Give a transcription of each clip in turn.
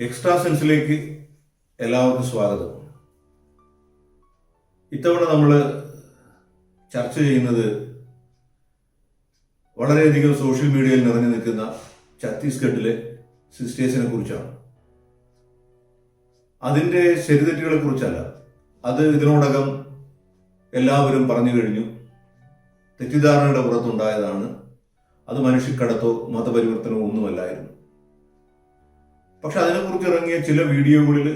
Extra സെൻസിലേക്ക് എല്ലാവർക്കും സ്വാഗതം. ഇത്തവണ നമ്മൾ ചർച്ച ചെയ്യുന്നത് വളരെയധികം സോഷ്യൽ മീഡിയയിൽ നിറഞ്ഞു നിൽക്കുന്ന ഛത്തീസ്ഗഡിലെ സിസ്റ്റേഴ്സിനെ കുറിച്ചാണ്. അതിന്റെ ശരിതെറ്റുകളെ കുറിച്ചല്ല അത് ഇതിനോടകം എല്ലാവരും പറഞ്ഞു കഴിഞ്ഞു. തെറ്റിദ്ധാരണയുടെ പുറത്തുണ്ടായതാണ്. അത് മനുഷ്യക്കടത്തോ മതപരിവർത്തനമോ ഒന്നുമല്ലായിരുന്നു. പക്ഷെ അതിനെക്കുറിച്ച് ഇറങ്ങിയ ചില വീഡിയോകളിൽ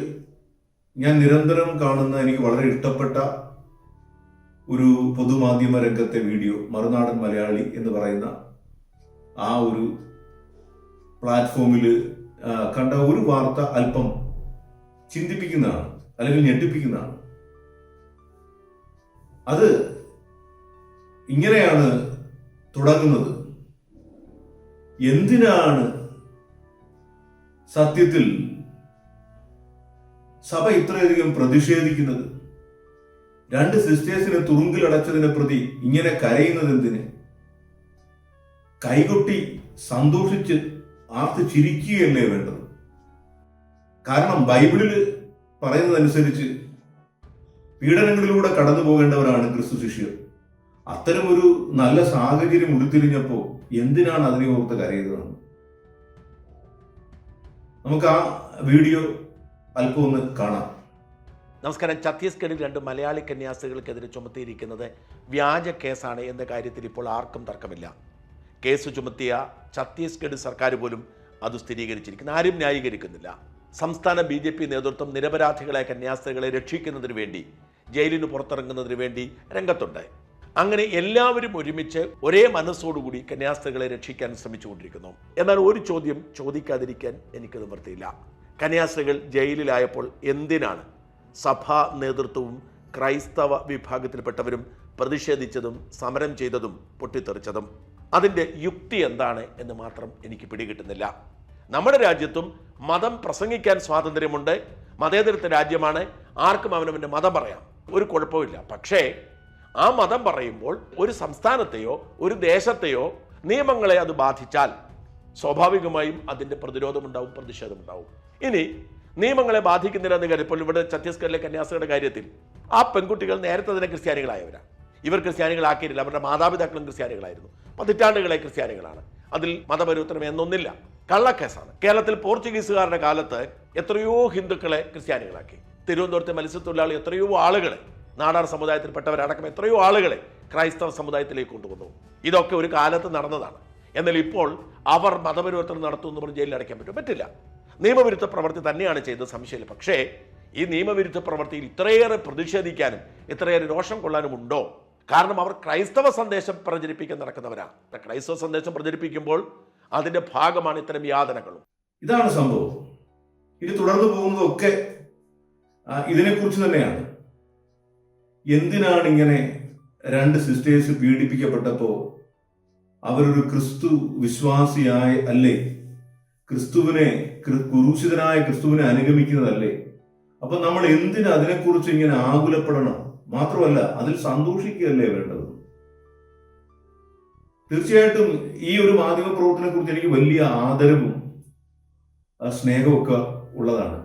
ഞാൻ നിരന്തരം കാണുന്ന എനിക്ക് വളരെ ഇഷ്ടപ്പെട്ട ഒരു പൊതുമാധ്യമ രംഗത്തെ വീഡിയോ മറുനാടൻ മലയാളി എന്ന് പറയുന്ന ആ ഒരു പ്ലാറ്റ്ഫോമിൽ കണ്ട ഒരു വാർത്ത അല്പം ചിന്തിപ്പിക്കുന്നതാണ് അല്ലെങ്കിൽ ഞെട്ടിപ്പിക്കുന്നതാണ്. അത് ഇങ്ങനെയാണ് തുടങ്ങുന്നത്. എന്തിനാണ് സത്യത്തിൽ സഭ ഇത്രയധികം പ്രതിഷേധിക്കുന്നത്? രണ്ട് സിസ്റ്റേഴ്സിനെ തുറുങ്കിലടച്ചതിനെ പ്രതി ഇങ്ങനെ കരയുന്നത് എന്തിന്? കൈകൊട്ടി സന്തോഷിച്ച് ആർത്ത് ചിരിക്കുകയല്ലേ വേണ്ടത്? കാരണം ബൈബിളിൽ പറയുന്നതനുസരിച്ച് പീഡനങ്ങളിലൂടെ കടന്നു പോകേണ്ടവരാണ് ക്രിസ്തു ശിഷ്യർ അത്തരമൊരു നല്ല സാഹചര്യം ഉരുത്തിരിഞ്ഞപ്പോൾ എന്തിനാണ് അതിനെ ഓർത്ത് കരയുന്നത്? നമുക്ക് ആ വീഡിയോ അല്പം ഒന്ന് കാണാം. നമസ്കാരം. ഛത്തീസ്ഗഡിൽ രണ്ട് മലയാളി കന്യാസ്ത്രീകൾക്കെതിരെ ചുമത്തിയിരിക്കുന്നത് വ്യാജ കേസാണ് എന്ന കാര്യത്തിൽ ഇപ്പോൾ ആർക്കും തർക്കമില്ല. കേസ് ചുമത്തിയ ഛത്തീസ്ഗഡ് സർക്കാർ പോലും അത് സ്ഥിരീകരിച്ചിരിക്കുന്നു. ആരും ന്യായീകരിക്കുന്നില്ല. സംസ്ഥാന ബി ജെ പി നേതൃത്വം നിരപരാധികളായ കന്യാസ്ത്രീകളെ രക്ഷിക്കുന്നതിന് വേണ്ടി ജയിലിന് പുറത്തിറങ്ങുന്നതിന് വേണ്ടി രംഗത്തുണ്ട്. അങ്ങനെ എല്ലാവരും ഒരുമിച്ച് ഒരേ മനസ്സോടുകൂടി കന്യാസ്ത്രീകളെ രക്ഷിക്കാൻ ശ്രമിച്ചുകൊണ്ടിരിക്കുന്നു. എന്നാൽ ഒരു ചോദ്യം ചോദിക്കാതിരിക്കാൻ എനിക്ക് നിവൃത്തിയില്ല. കന്യാസ്ത്രീകൾ ജയിലിലായപ്പോൾ എന്തിനാണ് സഭാ നേതൃത്വവും ക്രൈസ്തവ വിഭാഗത്തിൽപ്പെട്ടവരും പ്രതിഷേധിച്ചതും സമരം ചെയ്തതും പൊട്ടിത്തെറിച്ചതും? അതിന്റെ യുക്തി എന്താണ് എന്ന് മാത്രം എനിക്ക് പിടികിട്ടുന്നില്ല. നമ്മുടെ രാജ്യത്തും മതം പ്രസംഗിക്കാൻ സ്വാതന്ത്ര്യമുണ്ട്. മതേതരത്തെ രാജ്യമാണ്. ആർക്കും അവനവന്റെ മതം പറയാം. ഒരു കുഴപ്പമില്ല പക്ഷേ ആ മതം പറയുമ്പോൾ ഒരു സംസ്ഥാനത്തെയോ ഒരു ദേശത്തെയോ നിയമങ്ങളെ അത് ബാധിച്ചാൽ സ്വാഭാവികമായും അതിന്റെ പ്രതിരോധമുണ്ടാവും പ്രതിഷേധമുണ്ടാവും. ഇനി നിയമങ്ങളെ ബാധിക്കുന്നില്ല എന്ന് കാര്യം ഇപ്പോൾ ഇവിടെ ഛത്തീസ്ഗഡിലെ കന്യാസ്ത്രീയുടെ കാര്യത്തിൽ ആ പെൺകുട്ടികൾ നേരത്തെ തന്നെ ക്രിസ്ത്യാനികളായവരാണ് ഇവർ ക്രിസ്ത്യാനികളാക്കിയിട്ടില്ല അവരുടെ മാതാപിതാക്കളും ക്രിസ്ത്യാനികളായിരുന്നു. പതിറ്റാണ്ടുകളെ ക്രിസ്ത്യാനികളാണ്. അതിൽ മതപരിവർത്തനം എന്നൊന്നില്ല. കള്ളക്കേസാണ്. കേരളത്തിൽ പോർച്ചുഗീസുകാരുടെ കാലത്ത് എത്രയോ ഹിന്ദുക്കളെ ക്രിസ്ത്യാനികളാക്കി. തിരുവനന്തപുരത്തെ മത്സ്യത്തൊഴിലാളി എത്രയോ ആളുകളെ നാടാർ സമുദായത്തിൽപ്പെട്ടവരടക്കം എത്രയോ ആളുകളെ ക്രൈസ്തവ സമുദായത്തിലേക്ക് കൊണ്ടുവന്നു. ഇതൊക്കെ ഒരു കാലത്ത് നടന്നതാണ്. എന്നാൽ ഇപ്പോൾ അവർ മതപരിവർത്തനം നടത്തുമെന്ന് പറഞ്ഞ് ജയിലിൽ അടയ്ക്കാൻ പറ്റും പറ്റില്ല. നിയമവിരുദ്ധ പ്രവൃത്തി തന്നെയാണ് ചെയ്തത് സംശയമില്ല. പക്ഷേ ഈ നിയമവിരുദ്ധ പ്രവൃത്തിയിൽ ഇത്രയേറെ പ്രതിഷേധിക്കാനും ഇത്രയേറെ രോഷം കൊള്ളാനും ഉണ്ടോ? കാരണം അവർ ക്രൈസ്തവ സന്ദേശം പ്രചരിപ്പിക്കാൻ നടക്കുന്നവരാണ് ക്രൈസ്തവ സന്ദേശം പ്രചരിപ്പിക്കുമ്പോൾ അതിന്റെ ഭാഗമാണ് ഇത്തരം യാതനകളും. ഇതാണ് സംഭവം. ഇനി തുടർന്ന് പോകുന്നതൊക്കെ ഇതിനെക്കുറിച്ച് തന്നെയാണ്. എന്തിനാണ് ഇങ്ങനെ രണ്ട് സിസ്റ്റേഴ്സ് പീഡിപ്പിക്കപ്പെട്ടപ്പോൾ അവരൊരു ക്രിസ്തു വിശ്വാസിയായ അല്ലേ? ക്രിസ്തുവിനെ കുരൂഷിതനായ ക്രിസ്തുവിനെ അനുഗമിക്കുന്നതല്ലേ? അപ്പൊ നമ്മൾ എന്തിന് അതിനെക്കുറിച്ച് ഇങ്ങനെ ആകുലപ്പെടണം? മാത്രമല്ല അതിൽ സന്തോഷിക്കുകയല്ലേ വേണ്ടത്? തീർച്ചയായിട്ടും ഈ ഒരു മാധ്യമ പ്രവർത്തനെ കുറിച്ച് എനിക്ക് വലിയ ആദരവും സ്നേഹമൊക്കെ ഉള്ളതാണ്.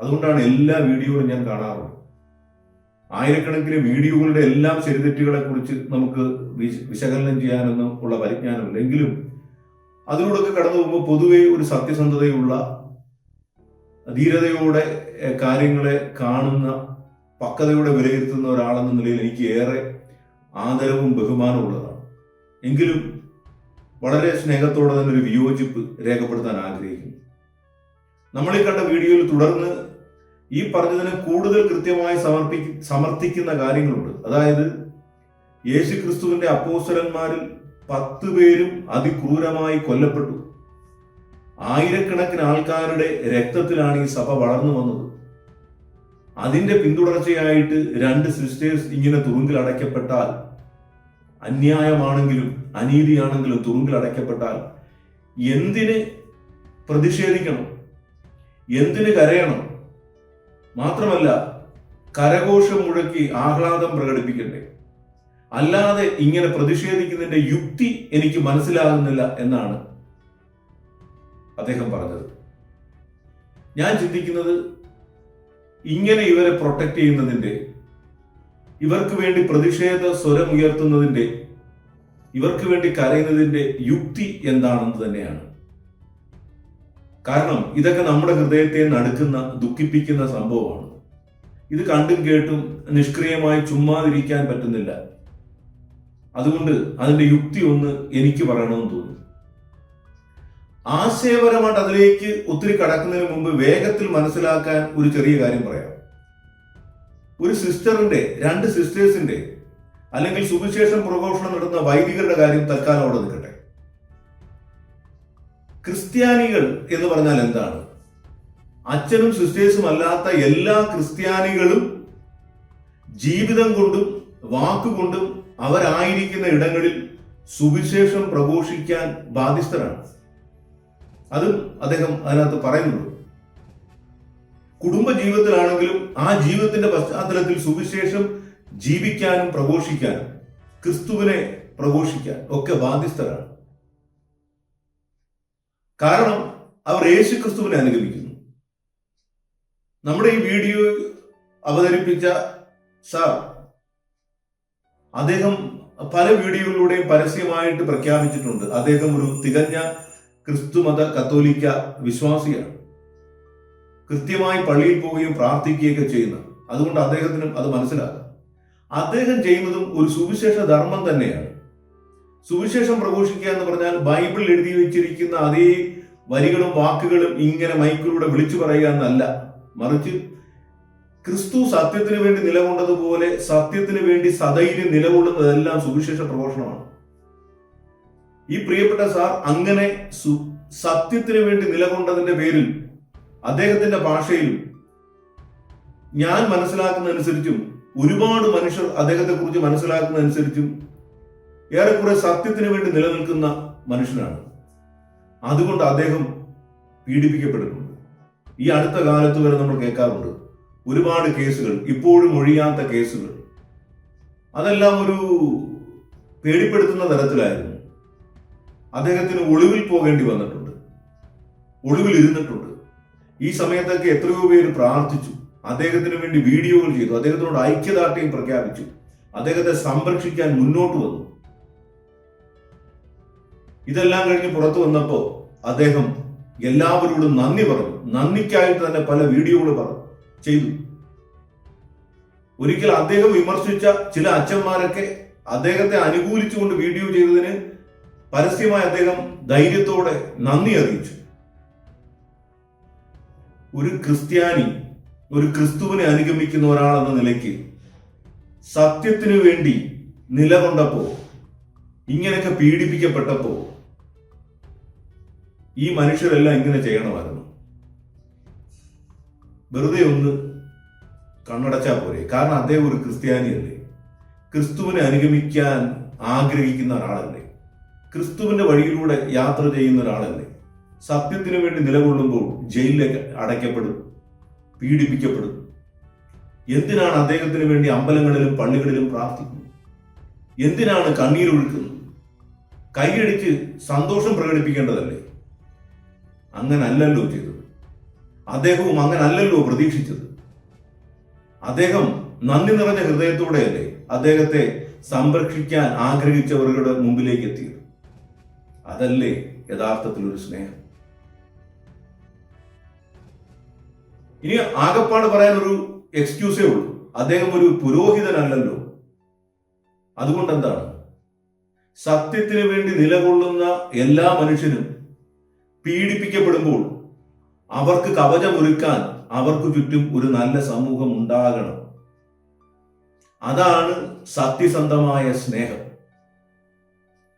അതുകൊണ്ടാണ് എല്ലാ വീഡിയോയും ഞാൻ കാണാറുള്ളത്. ആയിരക്കണക്കിന് വീഡിയോകളുടെ എല്ലാം ശരിതെറ്റുകളെ കുറിച്ച് നമുക്ക് വിശകലനം ചെയ്യാനൊന്നും ഉള്ള പരിജ്ഞാനമില്ല. എങ്കിലും അതിലൂടെയൊക്കെ കടന്നു പോകുമ്പോൾ പൊതുവെ ഒരു സത്യസന്ധതയുള്ള ധീരതയോടെ കാര്യങ്ങളെ കാണുന്ന പക്വതയോടെ വിലയിരുത്തുന്ന ഒരാളെന്ന നിലയിൽ എനിക്ക് ഏറെ ആദരവും ബഹുമാനവും ഉള്ളതാണ്. എങ്കിലും വളരെ സ്നേഹത്തോടെ തന്നെ ഒരു വിയോജിപ്പ് രേഖപ്പെടുത്താൻ ആഗ്രഹിക്കുന്നു. നമ്മളീ കണ്ട വീഡിയോയിൽ തുടർന്ന് ഈ പറഞ്ഞതിന് കൂടുതൽ കൃത്യമായി സമർപ്പി സമർത്ഥിക്കുന്ന കാര്യങ്ങളുണ്ട്. അതായത് യേശു ക്രിസ്തുവിന്റെ അപ്പോസ്തലന്മാരിൽ പത്ത് പേരും അതിക്രൂരമായി കൊല്ലപ്പെട്ടു. ആയിരക്കണക്കിന് ആൾക്കാരുടെ രക്തത്തിലാണ് ഈ സഭ വളർന്നു വന്നത്. അതിന്റെ പിന്തുടർച്ചയായിട്ട് രണ്ട് സിസ്റ്റേഴ്സ് ഇങ്ങനെ തുറുങ്കിൽ അടയ്ക്കപ്പെട്ടാൽ അന്യായമാണെങ്കിലും അനീതിയാണെങ്കിലും തുറുങ്കിൽ അടയ്ക്കപ്പെട്ടാൽ എന്തിന് പ്രതിഷേധിക്കണം? എന്തിന് കരയണം? മാത്രമല്ല കരഘോഷം മുഴക്കി ആഹ്ലാദം പ്രകടിപ്പിക്കണ്ടേ? അല്ലാതെ ഇങ്ങനെ പ്രതിഷേധിക്കുന്നതിന്റെ യുക്തി എനിക്ക് മനസ്സിലാകുന്നില്ല എന്നാണ് അദ്ദേഹം പറഞ്ഞത്. ഞാൻ ചിന്തിക്കുന്നത് ഇങ്ങനെ ഇവരെ പ്രൊട്ടക്ട് ചെയ്യുന്നതിന്റെ ഇവർക്ക് വേണ്ടി പ്രതിഷേധ സ്വരം ഉയർത്തുന്നതിന്റെ ഇവർക്ക് വേണ്ടി കരയുന്നതിന്റെ യുക്തി എന്താണെന്ന് തന്നെയാണ്. കാരണം ഇതൊക്കെ നമ്മുടെ ഹൃദയത്തെ നടുക്കുന്ന ദുഃഖിപ്പിക്കുന്ന സംഭവമാണ്. ഇത് കണ്ടും കേട്ടും നിഷ്ക്രിയമായി ചുമ്മാതിരിക്കാൻ പറ്റുന്നില്ല. അതുകൊണ്ട് അതിന്റെ യുക്തി ഒന്ന് എനിക്ക് പറയണമെന്ന് തോന്നി ആശയപരമായിട്ട് അതിലേക്ക് ഒത്തിരി കടക്കുന്നതിന് മുമ്പ് വേഗത്തിൽ മനസ്സിലാക്കാൻ ഒരു ചെറിയ കാര്യം പറയാം. ഒരു സിസ്റ്ററിന്റെ രണ്ട് സിസ്റ്റേഴ്സിന്റെ അല്ലെങ്കിൽ സുവിശേഷം പ്രഘോഷണം നടത്തുന്ന വൈദികരുടെ കാര്യം തൽക്കാലം അവിടെ നിൽക്കട്ടെ. ക്രിസ്ത്യാനികൾ എന്ന് പറഞ്ഞാൽ എന്താണ്? അച്ഛനും സിസ്റ്റേഴ്സും അല്ലാത്ത എല്ലാ ക്രിസ്ത്യാനികളും ജീവിതം കൊണ്ടും വാക്കുകൊണ്ടും അവരായിരിക്കുന്ന ഇടങ്ങളിൽ സുവിശേഷം പ്രഘോഷിക്കാൻ ബാധ്യസ്ഥരാണ്. അതും അദ്ദേഹം അതിനകത്ത് പറയുന്നുണ്ട്. കുടുംബ ജീവിതത്തിലാണെങ്കിലും ആ ജീവിതത്തിന്റെ പശ്ചാത്തലത്തിൽ സുവിശേഷം ജീവിക്കാനും പ്രഘോഷിക്കാനും ക്രിസ്തുവിനെ പ്രഘോഷിക്കാൻ ഒക്കെ ബാധ്യസ്ഥരാണ്. കാരണം അവർ യേശു ക്രിസ്തുവിനെ അനുഗമിക്കുന്നു. നമ്മുടെ ഈ വീഡിയോ അവതരിപ്പിച്ച സാർ അദ്ദേഹം പല വീഡിയോകളിലൂടെയും പരസ്യമായിട്ട് പ്രഖ്യാപിച്ചിട്ടുണ്ട്. അദ്ദേഹം ഒരു തികഞ്ഞ ക്രിസ്തുമത കത്തോലിക്ക വിശ്വാസിയാണ്. കൃത്യമായി പള്ളിയിൽ പോവുകയും പ്രാർത്ഥിക്കുകയൊക്കെ ചെയ്യുന്ന അതുകൊണ്ട് അദ്ദേഹത്തിനും അത് മനസ്സിലാക്കാം അദ്ദേഹം ചെയ്യുന്നതും ഒരു സുവിശേഷ ധർമ്മം തന്നെയാണ്. സുവിശേഷം പ്രഘോഷിക്കുക എന്ന് പറഞ്ഞാൽ ബൈബിളിൽ എഴുതി വെച്ചിരിക്കുന്ന അതേ വരികളും വാക്കുകളും ഇങ്ങനെ മൈക്കിലൂടെ വിളിച്ചു പറയുക എന്നല്ല. മറിച്ച് ക്രിസ്തു സത്യത്തിന് വേണ്ടി നിലകൊണ്ടതുപോലെ സത്യത്തിന് വേണ്ടി സദൈര്യം നിലകൊള്ളുന്നതെല്ലാം സുവിശേഷ പ്രഘോഷണമാണ്. ഈ പ്രിയപ്പെട്ട സാർ അങ്ങനെ സത്യത്തിന് വേണ്ടി നിലകൊണ്ടതിന്റെ പേരിൽ അദ്ദേഹത്തിന്റെ ഭാഷയിൽ ഞാൻ മനസ്സിലാക്കുന്നതനുസരിച്ചും ഒരുപാട് മനുഷ്യർ അദ്ദേഹത്തെ കുറിച്ച് മനസ്സിലാക്കുന്നതനുസരിച്ചും ഏറെക്കുറെ സത്യത്തിന് വേണ്ടി നിലനിൽക്കുന്ന മനുഷ്യനാണ്. അതുകൊണ്ട് അദ്ദേഹം പീഡിപ്പിക്കപ്പെടുന്നുണ്ട് ഈ അടുത്ത കാലത്ത് വരെ നമ്മൾ കേൾക്കാറുണ്ട് ഒരുപാട് കേസുകൾ ഇപ്പോഴും ഒഴിയാത്ത കേസുകൾ. അതെല്ലാം ഒരു പേടിപ്പെടുത്തുന്ന തരത്തിലായിരുന്നു. അദ്ദേഹത്തിന് ഒളിവിൽ പോകേണ്ടി വന്നിട്ടുണ്ട്. ഒളിവിൽ ഇരുന്നിട്ടുണ്ട്. ഈ സമയത്തൊക്കെ എത്രയോ പേര് പ്രാർത്ഥിച്ചു. അദ്ദേഹത്തിന് വേണ്ടി വീഡിയോകൾ ചെയ്തു. അദ്ദേഹത്തിനോട് ഐക്യദാർഢ്യം പ്രഖ്യാപിച്ചു. അദ്ദേഹത്തെ സംരക്ഷിക്കാൻ മുന്നോട്ട് വന്നു. ഇതെല്ലാം കഴിഞ്ഞ് പുറത്തു വന്നപ്പോൾ അദ്ദേഹം എല്ലാവരോടും നന്ദി പറഞ്ഞു. നന്ദിക്കായിട്ട് തന്നെ പല വീഡിയോകൾ പറഞ്ഞു. ചെയ്തു. ഒരിക്കൽ അദ്ദേഹം വിമർശിച്ച ചില അച്ഛന്മാരൊക്കെ അദ്ദേഹത്തെ അനുകൂലിച്ചുകൊണ്ട് വീഡിയോ ചെയ്തതിന് പരസ്യമായി അദ്ദേഹം ധൈര്യത്തോടെ നന്ദി അറിയിച്ചു. ഒരു ക്രിസ്ത്യാനി ഒരു ക്രിസ്തുവിനെ അനുഗമിക്കുന്ന ഒരാളെന്ന നിലയ്ക്ക് സത്യത്തിനു വേണ്ടി നിലകൊണ്ടപ്പോ ഇങ്ങനെയൊക്കെ പീഡിപ്പിക്കപ്പെട്ടപ്പോ ഈ മനുഷ്യരെല്ലാം ഇങ്ങനെ ചെയ്യണമായിരുന്നു. വെറുതെ ഒന്ന് കണ്ണടച്ചാൽ പോരെ. കാരണം അദ്ദേഹം ഒരു ക്രിസ്ത്യാനിയല്ലേ. ക്രിസ്തുവിനെ അനുഗമിക്കാൻ ആഗ്രഹിക്കുന്ന ഒരാളല്ലേ. ക്രിസ്തുവിന്റെ വഴിയിലൂടെ യാത്ര ചെയ്യുന്ന ഒരാളല്ലേ. സത്യത്തിനു വേണ്ടി നിലകൊള്ളുമ്പോൾ ജയിലിലേക്ക് അടയ്ക്കപ്പെടും പീഡിപ്പിക്കപ്പെടും. എന്തിനാണ് അദ്ദേഹത്തിന് വേണ്ടി അമ്പലങ്ങളിലും പള്ളികളിലും പ്രാർത്ഥിക്കുന്നത്? എന്തിനാണ് കണ്ണീരൊഴുക്കുന്നത്? കൈയടിച്ച് സന്തോഷം പ്രകടിപ്പിക്കേണ്ടതല്ലേ? അങ്ങനല്ലല്ലോ ചെയ്തത്. അദ്ദേഹവും അങ്ങനല്ലല്ലോ പ്രതീക്ഷിച്ചത്. അദ്ദേഹം നന്ദി നിറഞ്ഞ ഹൃദയത്തോടെയല്ലേ അദ്ദേഹത്തെ സംരക്ഷിക്കാൻ ആഗ്രഹിച്ചവരുടെ മുമ്പിലേക്ക് എത്തിയത്. അതല്ലേ യഥാർത്ഥത്തിൽ ഒരു സ്നേഹം. ഇനി ആകപ്പാട് പറയാൻ ഒരു എക്സ്ക്യൂസേ ഉള്ളൂ. അദ്ദേഹം ഒരു പുരോഹിതനല്ലല്ലോ. അതുകൊണ്ട് എന്താണ് സത്യത്തിന് വേണ്ടി നിലകൊള്ളുന്ന എല്ലാ മനുഷ്യരും പീഡിപ്പിക്കപ്പെടുമ്പോൾ അവർക്ക് കവചമൊരുക്കാൻ അവർക്ക് ചുറ്റും ഒരു നല്ല സമൂഹം ഉണ്ടാകണം. അതാണ് സത്യസന്ധമായ സ്നേഹം.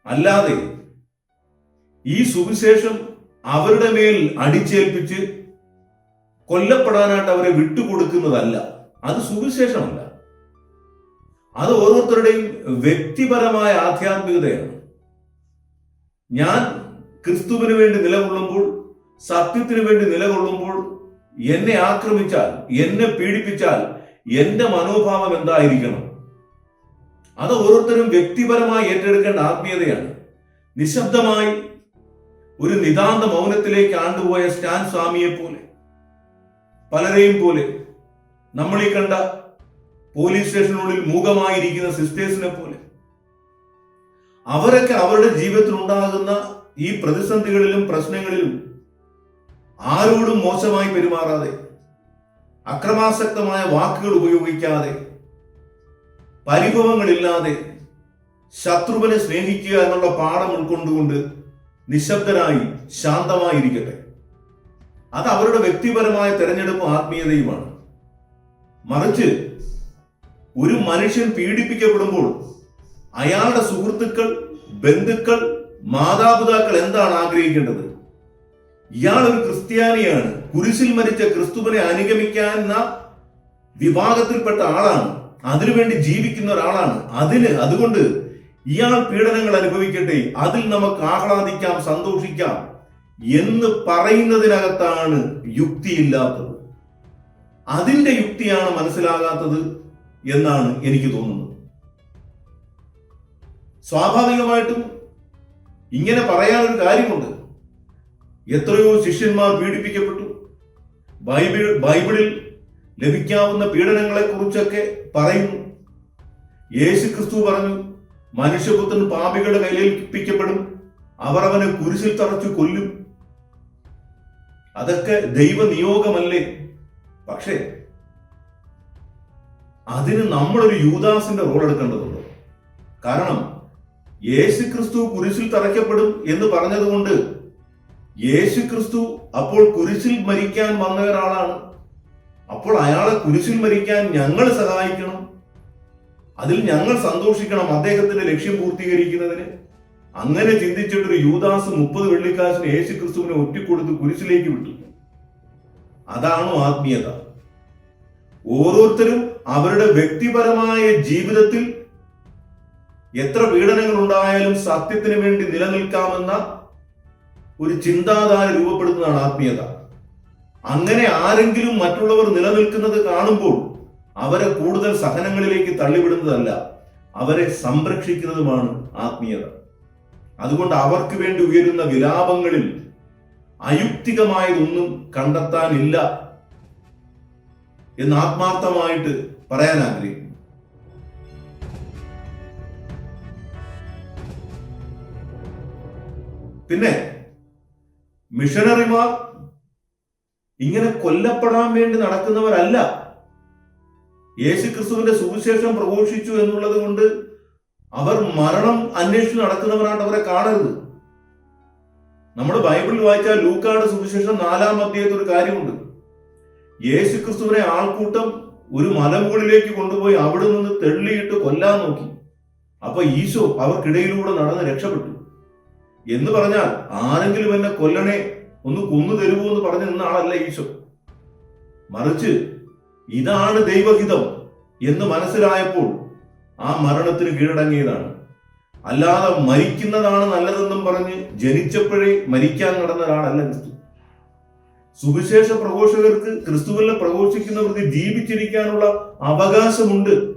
അല്ലാതെ ഈ സുവിശേഷം അവരുടെ മേൽ അടിച്ചേൽപ്പിച്ച് കൊല്ലപ്പെടാനായിട്ട് അവരെ വിട്ടുകൊടുക്കുന്നതല്ല. അത് സുവിശേഷമല്ല. അത് ഓരോരുത്തരുടെയും വ്യക്തിപരമായ ആധ്യാത്മികതയാണ്. ഞാൻ ക്രിസ്തുവിന് വേണ്ടി നിലകൊള്ളുമ്പോൾ സത്യത്തിന് വേണ്ടി നിലകൊള്ളുമ്പോൾ എന്നെ ആക്രമിച്ചാൽ എന്നെ പീഡിപ്പിച്ചാൽ എന്റെ മനോഭാവം എന്തായിരിക്കണം? അത് ഓരോരുത്തരും വ്യക്തിപരമായി ഏറ്റെടുക്കേണ്ട ആത്മീയതയാണ്. നിശബ്ദമായി ഒരു നിതാന്ത മൗനത്തിലേക്ക് ആണ്ടുപോയ സ്റ്റാൻ സ്വാമിയെ പോലെ പലരെയും പോലെ നമ്മൾ ഈ കണ്ട പോലീസ് സ്റ്റേഷനുള്ളിൽ മൂകമായിരിക്കുന്ന സിസ്റ്റേഴ്സിനെ പോലെ അവരൊക്കെ അവരുടെ ജീവിതത്തിൽ ഉണ്ടാകുന്ന ഈ പ്രതിസന്ധികളിലും പ്രശ്നങ്ങളിലും ആരോടും മോശമായി പെരുമാറാതെ അക്രമാസക്തമായ വാക്കുകൾ ഉപയോഗിക്കാതെ പരിഭവങ്ങളില്ലാതെ ശത്രുവിനെ സ്നേഹിക്കുക എന്നുള്ള പാഠം ഉൾക്കൊണ്ടുകൊണ്ട് നിശബ്ദനായി ശാന്തമായിരിക്കട്ടെ. അത് അവരുടെ വ്യക്തിപരമായ തെരഞ്ഞെടുപ്പും ആത്മീയതയുമാണ്. മറിച്ച് ഒരു മനുഷ്യൻ പീഡിപ്പിക്കപ്പെടുമ്പോൾ അയാളുടെ സുഹൃത്തുക്കൾ ബന്ധുക്കൾ മാതാപിതാക്കൾ എന്താണ് ആഗ്രഹിക്കേണ്ടത്? ഇയാൾ ഒരു ക്രിസ്ത്യാനിയാണ്. കുരിശിൽ മരിച്ച ക്രിസ്തുവിനെ അനുഗമിക്കുന്ന വിഭാഗത്തിൽപ്പെട്ട ആളാണ്. അതിനുവേണ്ടി ജീവിക്കുന്ന ഒരാളാണ്. അതിന് അതുകൊണ്ട് ഇയാൾ പീഡനങ്ങൾ അനുഭവിക്കട്ടെ. അതിൽ നമുക്ക് ആഹ്ലാദിക്കാം സന്തോഷിക്കാം എന്ന് പറയുന്നതിനകത്താണ് യുക്തിയില്ലാത്തത്. അതിന്റെ യുക്തിയാണ് മനസ്സിലാകാത്തത് എന്നാണ് എനിക്ക് തോന്നുന്നത്. സ്വാഭാവികമായിട്ടും ഇങ്ങനെ പറയാനൊരു കാര്യമുണ്ട്. എത്രയോ ശിഷ്യന്മാർ പീഡിപ്പിക്കപ്പെട്ടു. ബൈബിൾ ബൈബിളിൽ ലഭിക്കാവുന്ന പീഡനങ്ങളെ കുറിച്ചൊക്കെ പറയുന്നു. യേശു ക്രിസ്തു പറഞ്ഞു മനുഷ്യപുത്രൻ പാപികളുടെ കയ്യിലേൽപ്പിക്കപ്പെടും അവർ അവനെ കുരിശിൽ തറച്ചു കൊല്ലും. അതൊക്കെ ദൈവനിയോഗമല്ലേ? പക്ഷേ അതിന് നമ്മളൊരു യൂദാസിന്റെ റോൾ എടുക്കേണ്ടതുണ്ട്? കാരണം യേശു ക്രിസ്തു കുരിശിൽ തറയ്ക്കപ്പെടും എന്ന് പറഞ്ഞതുകൊണ്ട് യേശു ക്രിസ്തു അപ്പോൾ കുരിശിൽ മരിക്കാൻ വന്ന ഒരാളാണ് അപ്പോൾ അയാളെ കുരിശിൽ മരിക്കാൻ ഞങ്ങൾ സഹായിക്കണം. അതിൽ ഞങ്ങൾ സന്തോഷിക്കണം അദ്ദേഹത്തിന്റെ ലക്ഷ്യം പൂർത്തീകരിക്കുന്നതിന്. അങ്ങനെ ചിന്തിച്ചിട്ടൊരു യൂദാസ് മുപ്പത് വെള്ളിക്കാശിന് യേശു ക്രിസ്തുവിനെ ഒറ്റിക്കൊടുത്ത് കുരിശിലേക്ക് വിട്ടു. അതാണോ ആത്മീയത. ഓരോരുത്തരും അവരുടെ വ്യക്തിപരമായ ജീവിതത്തിൽ എത്ര പീഡനങ്ങൾ ഉണ്ടായാലും സത്യത്തിന് വേണ്ടി നിലനിൽക്കാമെന്ന ഒരു ചിന്താധാര രൂപപ്പെടുന്നതാണ് ആത്മീയത. അങ്ങനെ ആരെങ്കിലും മറ്റുള്ളവർ നിലനിൽക്കുന്നത് കാണുമ്പോൾ അവരെ കൂടുതൽ സഹനങ്ങളിലേക്ക് തള്ളിവിടുന്നതല്ല അവരെ സംരക്ഷിക്കുന്നതുമാണ് ആത്മീയത. അതുകൊണ്ട് അവർക്ക് വേണ്ടി ഉയരുന്ന വിലാപങ്ങളിൽ അയുക്തികമായതൊന്നും കണ്ടെത്താനില്ല എന്ന് ആത്മാർത്ഥമായിട്ട് പറയാൻ ആഗ്രഹിക്കുന്നു പിന്നെ മിഷണറിമാർ ഇങ്ങനെ കൊല്ലപ്പെടാൻ വേണ്ടി നടക്കുന്നവരല്ല. യേശു ക്രിസ്തുവിന്റെ സുവിശേഷം പ്രഘോഷിച്ചു എന്നുള്ളത് കൊണ്ട് അവർ മരണം അന്വേഷിച്ച് നടക്കുന്നവരാണ് അവരെ കാണരുത്. നമ്മുടെ ബൈബിളിൽ വായിച്ചാൽ ലൂക്കാട് സുവിശേഷം നാലാം അധ്യായത്തിൽ ഒരു കാര്യമുണ്ട്. യേശു ക്രിസ്തുവിനെ ആൾക്കൂട്ടം ഒരു മലമുകളിലേക്ക് കൊണ്ടുപോയി അവിടെ നിന്ന് തെള്ളിയിട്ട് കൊല്ലാൻ നോക്കി. അപ്പൊ ഈശോ അവർക്കിടയിലൂടെ നടന്ന് രക്ഷപ്പെട്ടു. എന്ന് പറഞ്ഞാൽ ആരെങ്കിലും എന്നെ കൊല്ലണേ ഒന്ന് കൊന്നു തരുമോ എന്ന് പറഞ്ഞു നിന്ന ആളല്ല ഈശോ. മറിച്ച് ഇതാണ് ദൈവഹിതം എന്ന് മനസ്സിലായപ്പോൾ ആ മരണത്തിന് കീഴടങ്ങിയതാണ്. അല്ലാതെ മരിക്കുന്നതാണ് നല്ലതെന്നും പറഞ്ഞ് ജനിച്ചപ്പോഴേ മരിക്കാൻ നടന്ന ഒരാളല്ല ക്രിസ്തു. സുവിശേഷ പ്രഘോഷകർക്ക് ക്രിസ്തുവിനെ പ്രഘോഷിക്കുന്നവർക്ക് ജീവിച്ചിരിക്കാനുള്ള അവകാശമുണ്ട്.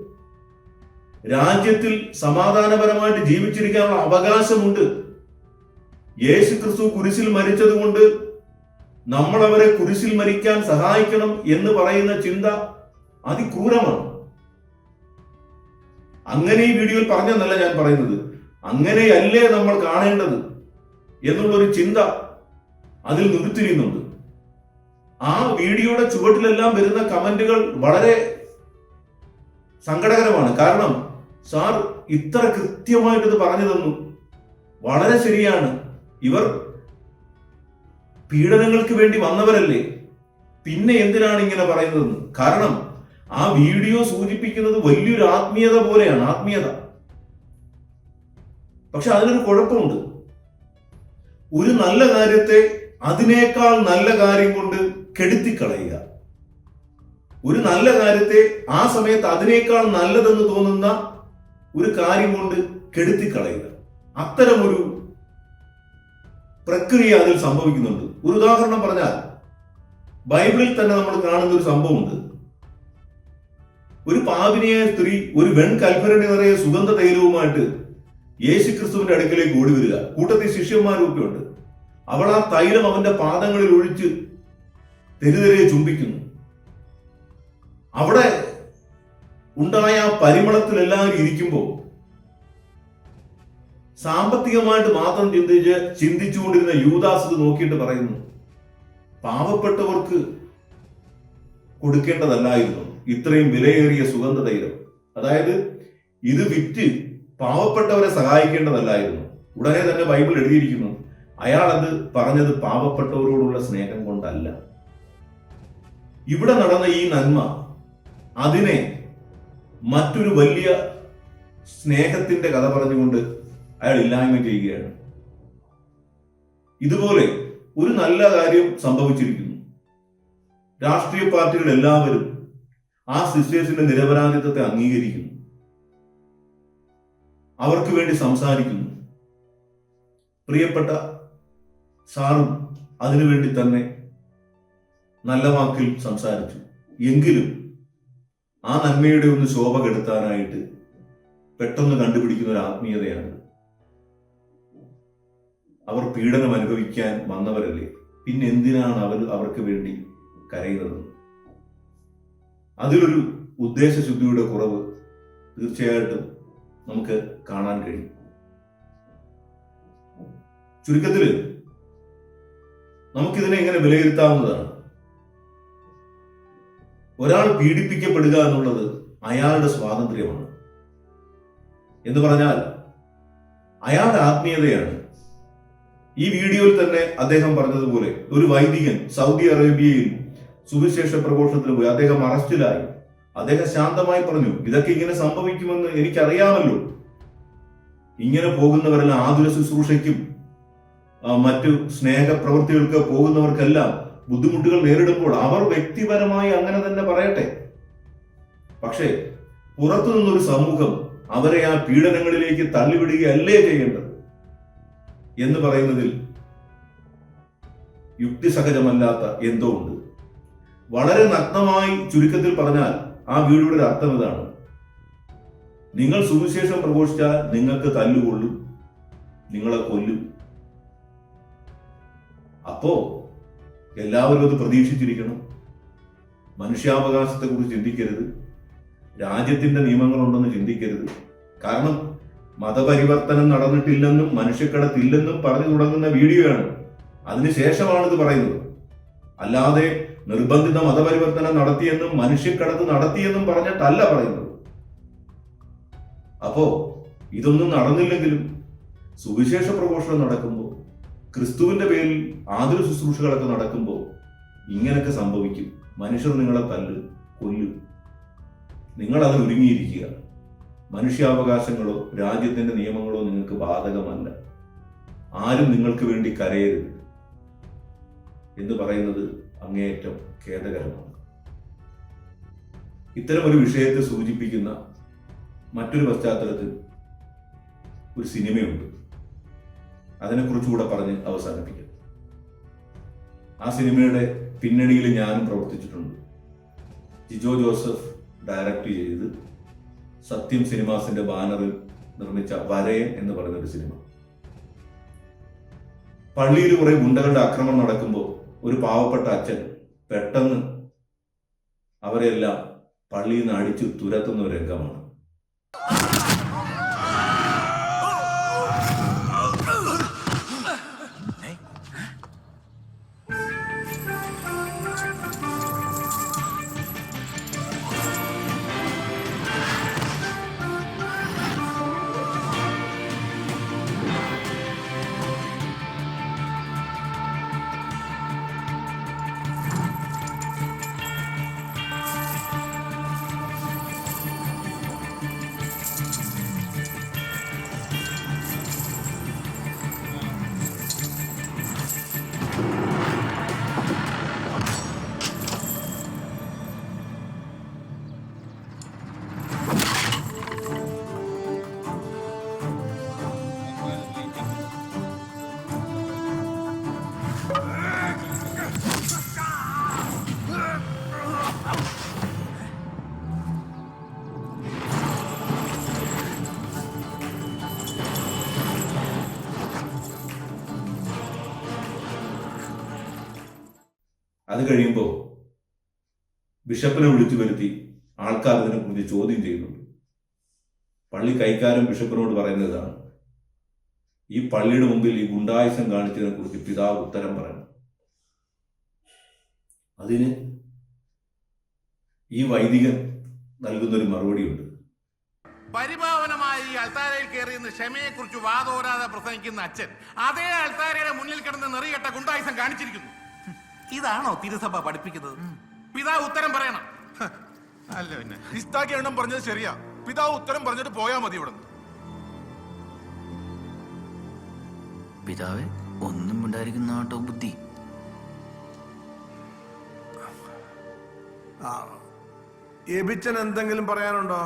രാജ്യത്തിൽ സമാധാനപരമായിട്ട് ജീവിച്ചിരിക്കാനുള്ള അവകാശമുണ്ട്. യേശു ക്രിസ്തു കുരിശിൽ മരിച്ചതുകൊണ്ട് നമ്മൾ അവരെ കുരിശിൽ മരിക്കാൻ സഹായിക്കണം എന്ന് പറയുന്ന ചിന്ത അതിക്രൂരമാണ്. അങ്ങനെ ഈ വീഡിയോയിൽ പറഞ്ഞെന്നല്ല ഞാൻ പറയുന്നത്. അങ്ങനെയല്ലേ നമ്മൾ കാണേണ്ടത് എന്നുള്ളൊരു ചിന്ത അതിൽ നിർത്തിരിയുന്നുണ്ട് ആ വീഡിയോയുടെ ചുവട്ടിലെല്ലാം വരുന്ന കമന്റുകൾ വളരെ സങ്കടകരമാണ്. കാരണം സാർ ഇത്ര കൃത്യമായിട്ട് ഇത് പറഞ്ഞു തന്നു വളരെ ശരിയാണ്. ഇവർ പീഡനങ്ങൾക്ക് വേണ്ടി വന്നവരല്ലേ? പിന്നെ എന്തിനാണ് ഇങ്ങനെ പറയുന്നതെന്ന്? കാരണം ആ വീഡിയോ സൂചിപ്പിക്കുന്നത് വലിയൊരു ആത്മീയത പോലെയാണ് ആത്മീയത. പക്ഷെ അതിനൊരു കുഴപ്പമുണ്ട്. ഒരു നല്ല കാര്യത്തെ അതിനേക്കാൾ നല്ല കാര്യം കൊണ്ട് കെടുത്തിക്കളയുക. ഒരു നല്ല കാര്യത്തെ ആ സമയത്ത് അതിനേക്കാൾ നല്ലതെന്ന് തോന്നുന്ന ഒരു കാര്യം കൊണ്ട് കെടുത്തിക്കളയുക. അത്തരമൊരു പ്രക്രിയ അതിൽ സംഭവിക്കുന്നുണ്ട്. ഒരു ഉദാഹരണം പറഞ്ഞാൽ ബൈബിളിൽ തന്നെ നമ്മൾ കാണുന്ന ഒരു സംഭവമുണ്ട്. ഒരു പാപിനിയായ സ്ത്രീ ഒരു വെൺകൽഭരണി നിറയെ സുഗന്ധ തൈലവുമായിട്ട് യേശു ക്രിസ്തുവിന്റെ അടുക്കലേക്ക് ഓടി വരിക കൂട്ടത്തിൽ ശിഷ്യന്മാരും ഒക്കെ ഉണ്ട്. അവൾ ആ തൈലം അവന്റെ പാദങ്ങളിൽ ഒഴിച്ച് തെരുതെരെ ചുംബിക്കുന്നു. അവിടെ ഉണ്ടായ പരിമളത്തിൽ എല്ലാവരും ഇരിക്കുമ്പോൾ സാമ്പത്തികമായിട്ട് മാത്രം ചിന്തിച്ച് ചിന്തിച്ചുകൊണ്ടിരുന്ന യൂദാസ് ഇത് നോക്കിയിട്ട് പറയുന്നു പാവപ്പെട്ടവർക്ക് കൊടുക്കേണ്ടതല്ലായിരുന്നു ഇത്രയും വിലയേറിയ സുഗന്ധ തൈലം. അതായത് ഇത് വിറ്റ് പാവപ്പെട്ടവരെ സഹായിക്കേണ്ടതല്ലായിരുന്നു. ഉടനെ തന്നെ ബൈബിൾ എഴുതിയിരിക്കുന്നു അയാൾ അത് പറഞ്ഞത് പാവപ്പെട്ടവരോടുള്ള സ്നേഹം കൊണ്ടല്ല. ഇവിടെ നടന്ന ഈ നന്മ അതിനെ മറ്റൊരു വലിയ സ്നേഹത്തിന്റെ കഥ പറഞ്ഞുകൊണ്ട് അയാൾ ഇല്ലായ്മ ചെയ്യുകയാണ്. ഇതുപോലെ ഒരു നല്ല കാര്യം സംഭവിച്ചിരിക്കുന്നു. രാഷ്ട്രീയ പാർട്ടികൾ എല്ലാവരും ആ സിസ്റ്റേഴ്സിന്റെ നിരപരാധിത്വത്തെ അംഗീകരിക്കുന്നു. അവർക്ക് വേണ്ടി സംസാരിക്കുന്നു. പ്രിയപ്പെട്ട സാറും അതിനുവേണ്ടി തന്നെ നല്ല വാക്കിൽ സംസാരിച്ചു. എങ്കിലും ആ നന്മയുടെ ഒന്ന് ശോഭ കെടുത്താനായിട്ട് പെട്ടെന്ന് കണ്ടുപിടിക്കുന്ന ഒരു ആത്മീയതയാണ്. അവർ പീഡനം അനുഭവിക്കാൻ വന്നവരല്ലേ? പിന്നെ എന്തിനാണ് അവർ അവർക്ക് വേണ്ടി കരയുന്നത്? അതിലൊരു ഉദ്ദേശശുദ്ധിയുടെ കുറവ് തീർച്ചയായിട്ടും നമുക്ക് കാണാൻ കഴിയും. ചുരുക്കത്തിൽ നമുക്കിതിനെ എങ്ങനെ വിലയിരുത്താവുന്നതാണ്? ഒരാൾ പീഡിപ്പിക്കപ്പെടുക എന്നുള്ളത് അയാളുടെ സ്വാതന്ത്ര്യമാണ്. എന്ന് പറഞ്ഞാൽ അയാളുടെ ആത്മീയതയാണ് ഈ വീഡിയോയിൽ തന്നെ അദ്ദേഹം പറഞ്ഞതുപോലെ ഒരു വൈദികൻ സൗദി അറേബ്യയിൽ സുവിശേഷ പ്രഘോഷത്തിന് പോയി. അദ്ദേഹം അറസ്റ്റിലായി. അദ്ദേഹം ശാന്തമായി പറഞ്ഞു ഇതൊക്കെ ഇങ്ങനെ സംഭവിക്കുമെന്ന് എനിക്കറിയാമല്ലോ. ഇങ്ങനെ പോകുന്നവരെല്ലാം ആതുര ശുശ്രൂഷയ്ക്കും മറ്റു സ്നേഹ പ്രവൃത്തികൾക്ക് പോകുന്നവർക്കെല്ലാം ബുദ്ധിമുട്ടുകൾ നേരിടുമ്പോൾ അവർ വ്യക്തിപരമായി അങ്ങനെ തന്നെ പറയട്ടെ. പക്ഷേ പുറത്തു നിന്നൊരു സമൂഹം അവരെ ആ പീഡനങ്ങളിലേക്ക് തള്ളിവിടുകയല്ലേ ചെയ്യേണ്ടത്? എന്ന് പറയുന്നതിൽ യുക്തിസഹജമല്ലാത്ത എന്തോ ഉണ്ട്. വളരെ നഗ്നമായി ചുരുക്കത്തിൽ പറഞ്ഞാൽ ആ വീഡിയോയുടെ അർത്ഥം ഇതാണ്. നിങ്ങൾ സുവിശേഷം പ്രഘോഷിച്ചാൽ നിങ്ങൾക്ക് തല്ലുകൊള്ളും നിങ്ങളെ കൊല്ലും. അപ്പോ എല്ലാവരും അത് പ്രതീക്ഷിച്ചിരിക്കണം. മനുഷ്യാവകാശത്തെ കുറിച്ച് ചിന്തിക്കരുത്. രാജ്യത്തിന്റെ നിയമങ്ങളുണ്ടെന്ന് ചിന്തിക്കരുത്. കാരണം മതപരിവർത്തനം നടന്നിട്ടില്ലെന്നും മനുഷ്യക്കടത്തില്ലെന്നും പറഞ്ഞു തുടങ്ങുന്ന വീഡിയോയാണ്. അതിനുശേഷമാണ് ഇത് പറയുന്നത്. അല്ലാതെ നിർബന്ധിത മതപരിവർത്തനം നടത്തിയെന്നും മനുഷ്യക്കടത്ത് നടത്തിയെന്നും പറഞ്ഞിട്ടല്ല പറയുന്നത്. അപ്പോ ഇതൊന്നും നടന്നില്ലെങ്കിലും സുവിശേഷ പ്രഘോഷണം നടക്കുമ്പോൾ ക്രിസ്തുവിന്റെ പേരിൽ ആതുര ശുശ്രൂഷകളൊക്കെ നടക്കുമ്പോൾ ഇങ്ങനൊക്കെ സംഭവിക്കും. മനുഷ്യർ നിങ്ങളെ തല്ലും കൊല്ലും. നിങ്ങളത് ഒരുങ്ങിയിരിക്കുകയാണ്. ഒരുങ്ങിയിരിക്കുക മനുഷ്യാവകാശങ്ങളോ രാജ്യത്തിന്റെ നിയമങ്ങളോ നിങ്ങൾക്ക് ബാധകമല്ല. ആരും നിങ്ങൾക്ക് വേണ്ടി കരയരുത്. എന്ന് പറയുന്നത് അങ്ങേയറ്റം ഖേദകരമാണ്. ഇത്തരം ഒരു വിഷയത്തെ സൂചിപ്പിക്കുന്ന മറ്റൊരു പശ്ചാത്തലത്തിൽ ഒരു സിനിമയുണ്ട്. അതിനെക്കുറിച്ചുകൂടെ പറഞ്ഞ് അവസാനിപ്പിക്കാം. ആ സിനിമയുടെ പിന്നണിയിൽ ഞാനും പ്രവർത്തിച്ചിട്ടുണ്ട്. ജിജോ ജോസഫ് ഡയറക്റ്റ് ചെയ്ത് സത്യം സിനിമാസിന്റെ ബാനറിൽ നിർമ്മിച്ച വരയൻ എന്ന് പറയുന്ന ഒരു സിനിമ. പള്ളിയിൽ കുറെ ഗുണ്ടകളുടെ ആക്രമണം നടക്കുമ്പോൾ ഒരു പാവപ്പെട്ട അച്ഛൻ പെട്ടെന്ന് അവരെല്ലാം പള്ളിയിൽ നിന്ന് അടിച്ചു തുരത്തുന്ന ഒരു രംഗമാണ്. അത് കഴിയുമ്പോൾ ബിഷപ്പിനെ വിളിച്ചു വരുത്തി ആൾക്കാർ ഇതിനെക്കുറിച്ച് ചോദ്യം ചെയ്യുന്നുണ്ട്. പള്ളി കൈക്കാരൻ ബിഷപ്പിനോട് പറയുന്നതാണ് ഈ പള്ളിയുടെ മുമ്പിൽ ഈ ഗുണ്ടായുസം കാണിച്ചതിനെ കുറിച്ച് പിതാവ് ഉത്തരം പറയണം. അതിന് ഈ വൈദികൻ നൽകുന്നൊരു മറുപടിയുണ്ട്. പരിഭാവനമായ ഈ അൾത്താരയിൽ നിന്ന് ക്ഷമയെക്കുറിച്ച് വാതോരാതെ പ്രസംഗിക്കുന്ന അച്ഛൻ അതേ അൾത്താരയുടെ മുന്നിൽ കിടന്ന് നിറയട്ട ഗുണ്ടായുസം കാണിച്ചിരിക്കുന്നു. ഇതാണോ തിരുസഭ പഠിപ്പിക്കുന്നത്? പിതാവ് ഉത്തരം പറയണം. അല്ല പിന്നെ. ഇസ്താക്കി എണ്ണം പറഞ്ഞത് ശരിയാ. പിതാവ് ഉത്തരം പറഞ്ഞിട്ട് പോയാ മതി ഇവിടെ പിതാവേ ഒന്നും ഉണ്ടായിരിക്കുന്ന കേട്ടോ ബുദ്ധി. എബിച്ചൻ എന്തെങ്കിലും പറയാനുണ്ടോ?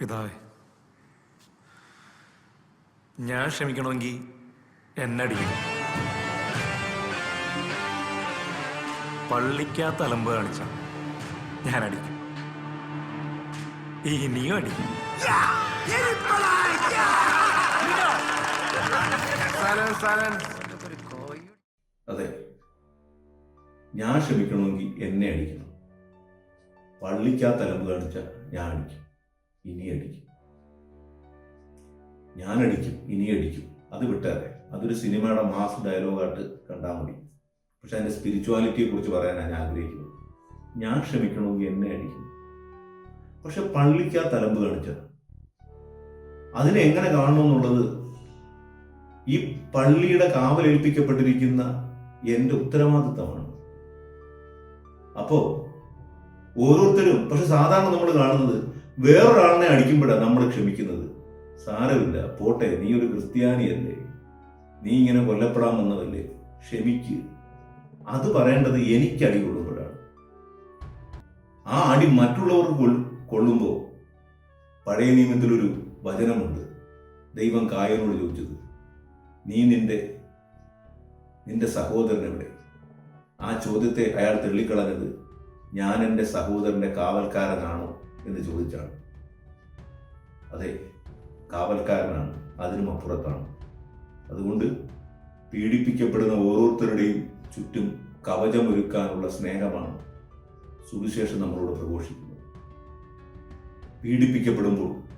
പിതാവേ ഞാൻ ക്ഷമിക്കണമെങ്കിൽ എന്നടിക്കണം പള്ളിക്കകത്ത് അലമ്പ് കാണിച്ച. ഞാൻ അടിക്കും. ഇനിയും അടിക്കും. അതെ. ഞാൻ ക്ഷമിക്കണമെങ്കിൽ എന്നെ അടിക്കണം. പള്ളിക്കകത്ത് അലമ്പ് കാണിച്ച ഞാൻ അടിക്കും. ഇനി അടിക്കും. ഞാൻ അടിക്കും ഇനി അടിക്കും. അത് വിട്ടേറെ അതൊരു സിനിമയുടെ മാസ് ഡയലോഗായിട്ട് കണ്ടാൽ മതി. പക്ഷെ അതിന്റെ സ്പിരിച്വാലിറ്റിയെ കുറിച്ച് പറയാനാണ് ഞാൻ ആഗ്രഹിക്കുന്നത്. ഞാൻ ക്ഷമിക്കണമെങ്കിൽ എന്നെ അടിക്കും. പക്ഷെ പള്ളിക്ക് ആ തലമ്പ് കാണിച്ചത്. അതിനെ എങ്ങനെ കാണണമെന്നുള്ളത് ഈ പള്ളിയുടെ കാവലേൽപ്പിക്കപ്പെട്ടിരിക്കുന്ന എന്റെ ഉത്തരവാദിത്തമാണ്. അപ്പോ ഓരോരുത്തരും പക്ഷെ സാധാരണ നമ്മൾ കാണുന്നത് വേറൊരാളിനെ അടിക്കുമ്പോഴാണ് നമ്മൾ ക്ഷമിക്കുന്നത്. സാരമില്ല പോട്ടെ നീ ഒരു ക്രിസ്ത്യാനിയല്ലേ. നീ ഇങ്ങനെ കൊല്ലപ്പെടാൻ വന്നതല്ലേ. ക്ഷമിക്ക്. അത് പറയേണ്ടത് എനിക്ക് അടി കൊള്ളുമ്പോഴാണ്. ആ അടി മറ്റുള്ളവർക്ക് കൊള്ളുമ്പോൾ പഴയ നിയമത്തിലൊരു വചനമുണ്ട്. ദൈവം കായനോട് ചോദിച്ചത് നീ നിന്റെ നിന്റെ സഹോദരൻ എവിടെ? ആ ചോദ്യത്തെ അയാൾ തള്ളിക്കളഞ്ഞത് ഞാൻ എന്റെ സഹോദരന്റെ കാവൽക്കാരനാണോ? എന്ന് ചോദിച്ചാണ്. അതെ കാവൽക്കാരനാണ് അതിനും അപ്പുറത്താണ്. അതുകൊണ്ട് പീഡിപ്പിക്കപ്പെടുന്ന ഓരോരുത്തരുടെയും ചുറ്റും കവചമൊരുക്കാനുള്ള സ്നേഹമാണ് സുവിശേഷം നമ്മളോട് പ്രഘോഷിക്കുന്നത്. പീഡിപ്പിക്കപ്പെടുമ്പോൾ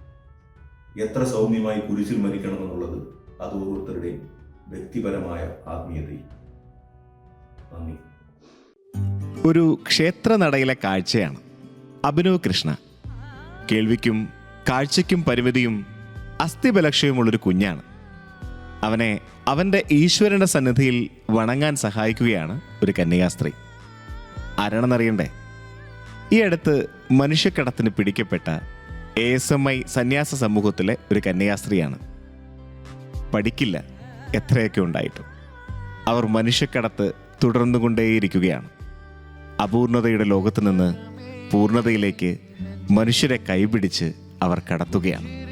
എത്ര സൗമ്യമായി കുരിശിൽ മരിക്കണമെന്നുള്ളത് അത് ഓരോരുത്തരുടെ വ്യക്തിപരമായ ആത്മീയതയും. നന്ദി. ഒരു ക്ഷേത്രനടയിലെ കാഴ്ചയാണ്. അഭിനവ് കൃഷ്ണ. കേൾവിക്കും കാഴ്ചയ്ക്കും പരിമിതിയും അസ്ഥിബലക്ഷയമുള്ളൊരു കുഞ്ഞാണ്. അവനെ അവന്റെ ഈശ്വരന്റെ സന്നിധിയിൽ വണങ്ങാൻ സഹായിക്കുകയാണ് ഒരു കന്യാസ്ത്രീ ആരാണെന്നറിയണ്ടേ? ഈ അടുത്ത് മനുഷ്യക്കടത്തിന് പിടിക്കപ്പെട്ട എ എസ് എം ഐ സന്യാസ സമൂഹത്തിലെ ഒരു കന്യാസ്ത്രീയാണ് പഠിക്കില്ല എത്രയൊക്കെ ഉണ്ടായിട്ടും. അവർ മനുഷ്യക്കടത്ത് തുടർന്നുകൊണ്ടേയിരിക്കുകയാണ്. അപൂർണതയുടെ ലോകത്ത് നിന്ന് പൂർണതയിലേക്ക് മനുഷ്യരെ കൈപിടിച്ച് അവർ കടത്തുകയാണ്.